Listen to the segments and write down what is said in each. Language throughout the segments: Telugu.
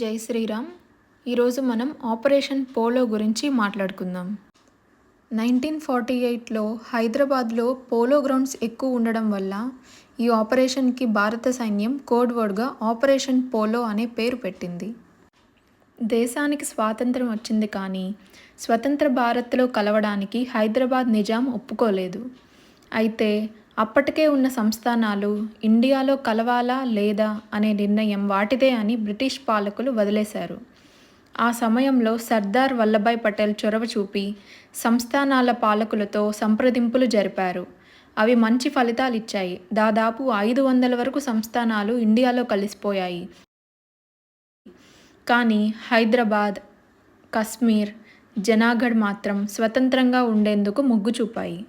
జై శ్రీరామ్. ఈరోజు మనం ఆపరేషన్ పోలో గురించి మాట్లాడుకుందాం. నైన్టీన్ ఫార్టీ ఎయిట్లో హైదరాబాద్లో పోలో గ్రౌండ్స్ ఎక్కువ ఉండడం వల్ల ఈ ఆపరేషన్కి భారత సైన్యం కోడ్ వర్డ్గా ఆపరేషన్ పోలో అనే పేరు పెట్టింది. దేశానికి స్వాతంత్రం వచ్చింది కానీ స్వతంత్ర భారత్లో కలవడానికి హైదరాబాద్ నిజాం ఒప్పుకోలేదు. అయితే అప్పటికే ఉన్న సంస్థానాలు ఇండియాలో కలవాలా లేదా అనే నిర్ణయం వాటిదే అని బ్రిటిష్ పాలకులు వదిలేశారు. ఆ సమయంలో సర్దార్ వల్లభాయ్ పటేల్ చొరవ చూపి సంస్థానాల పాలకులతో సంప్రదింపులు జరిపారు. అవి మంచి ఫలితాలు ఇచ్చాయి. దాదాపు ఐదు వందల వరకు సంస్థానాలు ఇండియాలో కలిసిపోయాయి. కానీ హైదరాబాద్ కశ్మీర్ జనాగఢ్ మాత్రం స్వతంత్రంగా ఉండేందుకు మొగ్గు చూపాయి.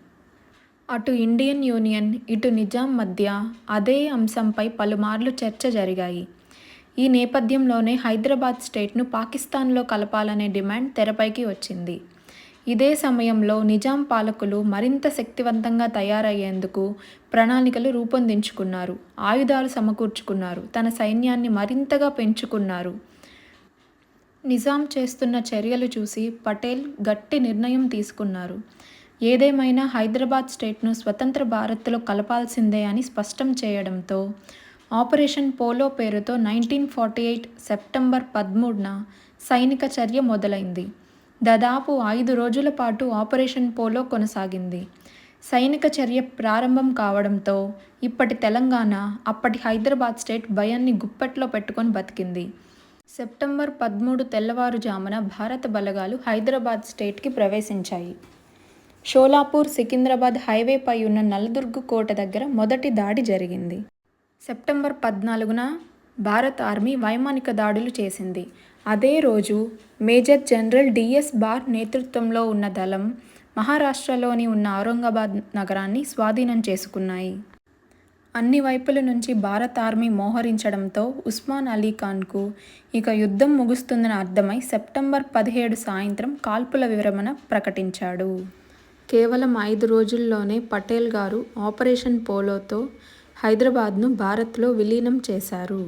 అటు ఇండియన్ యూనియన్ ఇటు నిజాం మధ్య అదే అంశంపై పలుమార్లు చర్చ జరిగాయి. ఈ నేపథ్యంలోనే హైదరాబాద్ స్టేట్ను పాకిస్తాన్లో కలపాలనే డిమాండ్ తెరపైకి వచ్చింది. ఇదే సమయంలో నిజాం పాలకులు మరింత శక్తివంతంగా తయారయ్యేందుకు ప్రణాళికలు రూపొందించుకున్నారు. ఆయుధాలు సమకూర్చుకున్నారు. తన సైన్యాన్ని మరింతగా పెంచుకున్నారు. నిజాం చేస్తున్న చర్యలు చూసి పటేల్ గట్టి నిర్ణయం తీసుకున్నారు. ఏదేమైనా హైదరాబాద్ స్టేట్ను స్వతంత్ర భారత్లో కలపాల్సిందే అని స్పష్టం చేయడంతో ఆపరేషన్ పోలో పేరుతో నైన్టీన్ ఫార్టీ ఎయిట్ సెప్టెంబర్ పదమూడున సైనిక చర్య మొదలైంది. దాదాపు ఐదు రోజుల పాటు ఆపరేషన్ పోలో కొనసాగింది. సైనిక చర్య ప్రారంభం కావడంతో ఇప్పటి తెలంగాణ అప్పటి హైదరాబాద్ స్టేట్ భయాన్ని గుప్పెట్లో పెట్టుకొని బతికింది. సెప్టెంబర్ పదమూడు తెల్లవారుజామున భారత బలగాలు హైదరాబాద్ స్టేట్కి ప్రవేశించాయి. షోలాపూర్ సికింద్రాబాద్ హైవేపై ఉన్న నల్లదుర్గ్ కోట దగ్గర మొదటి దాడి జరిగింది. సెప్టెంబర్ పద్నాలుగున భారత్ ఆర్మీ వైమానిక దాడులు చేసింది. అదే రోజు మేజర్ జనరల్ డిఎస్ బార్ నేతృత్వంలో ఉన్న దళం మహారాష్ట్రలోని ఉన్న ఔరంగాబాద్ నగరాన్ని స్వాధీనం చేసుకున్నాయి. అన్ని వైపుల నుంచి భారత ఆర్మీ మోహరించడంతో ఉస్మాన్ అలీ ఖాన్కు ఇక యుద్ధం ముగుస్తుందని అర్థమై సెప్టెంబర్ పదిహేడు సాయంత్రం కాల్పుల విరమణ ప్రకటించాడు. కేవలం ఐదు రోజుల్లోనే పటేల్ గారు ఆపరేషన్ పోలోతో హైదరాబాద్ను భారత్లో విలీనం చేశారు.